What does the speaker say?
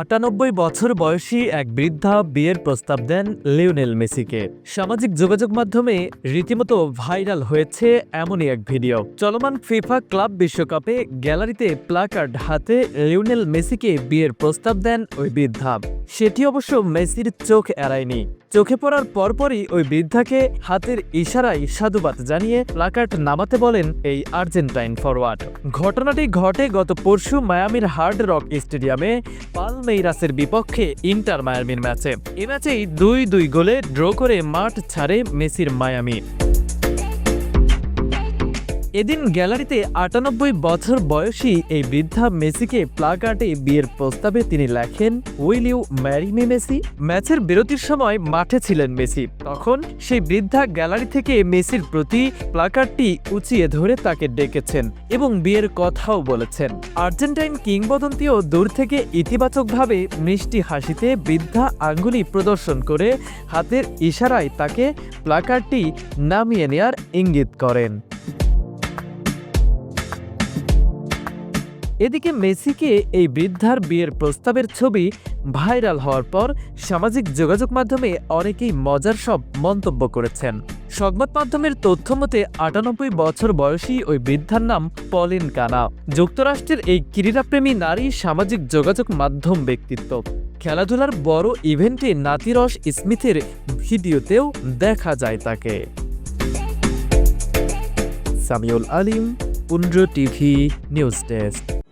আটানব্বই বছর বয়সী এক বৃদ্ধা বিয়ের প্রস্তাব দেন লিওনেল মেসিকে। সামাজিক যোগাযোগ মাধ্যমে রীতিমতো ভাইরাল হয়েছে এমনই এক ভিডিও। চলমান ফিফা ক্লাব বিশ্বকাপে গ্যালারিতে প্লাকার্ড হাতে লিওনেল মেসিকে বিয়ের প্রস্তাব দেন ওই বৃদ্ধা। সেটি অবশ্য মেসির চোখ এড়ায়নি। চোখে পড়ার পরপরই ওই বৃদ্ধাকে হাতের ইশারায় সাধুবাদ জানিয়ে প্লাকার্ড নামাতে বলেন এই আর্জেন্টাইন ফরওয়ার্ড ঘটনাটি ঘটে গত পরশু মায়ামির হার্ড রক স্টেডিয়ামে পালমেইরাসের বিপক্ষে ইন্টার মায়ামির ম্যাচে। এ ম্যাচেই দুই দুই গোলে ড্র করে মাঠ ছাড়ে মেসির মায়ামি। এদিন গ্যালারিতে আটানব্বই বছর বয়সী এই বৃদ্ধা মেসিকে প্লাকার্টে বিয়ের প্রস্তাবে তিনি লেখেন will you marry me Messi. ম্যাচের বিরতির সময় মাঠে ছিলেন মেসি। তখন সেই বৃদ্ধা গ্যালারি থেকে মেসির প্রতি প্লাকার্ডটি উঁচিয়ে ধরে তাকে ডেকেছেন এবং বিয়ের কথাও বলেছেন। আর্জেন্টাইন কিংবদন্তিও দূর থেকে ইতিবাচকভাবে মিষ্টি হাসিতে বৃদ্ধা আঙ্গুলি প্রদর্শন করে হাতের ইশারায় তাকে প্লাকার্ডটি নামিয়ে নেয়ার ইঙ্গিত করেন। এদিকে মেসিকে এই বৃদ্ধার বিয়ের প্রস্তাবের ছবি ভাইরাল হওয়ার পর সামাজিক যোগাযোগ মাধ্যমে অনেকেই মজার সব মন্তব্য করেছেন। সংবাদ মাধ্যমের তথ্য মতে, আটানব্বই বছর বয়সী ওই বৃদ্ধার নাম পলিন কানা। যুক্তরাষ্ট্রের এই ক্রীড়াপ্রেমী নারী সামাজিক যোগাযোগ মাধ্যম ব্যক্তিত্ব। খেলাধুলার বড় ইভেন্টে নাতিরস স্মিথের ভিডিওতেও দেখা যায় তাকে। Samiul Alim Pundra TV, news desk.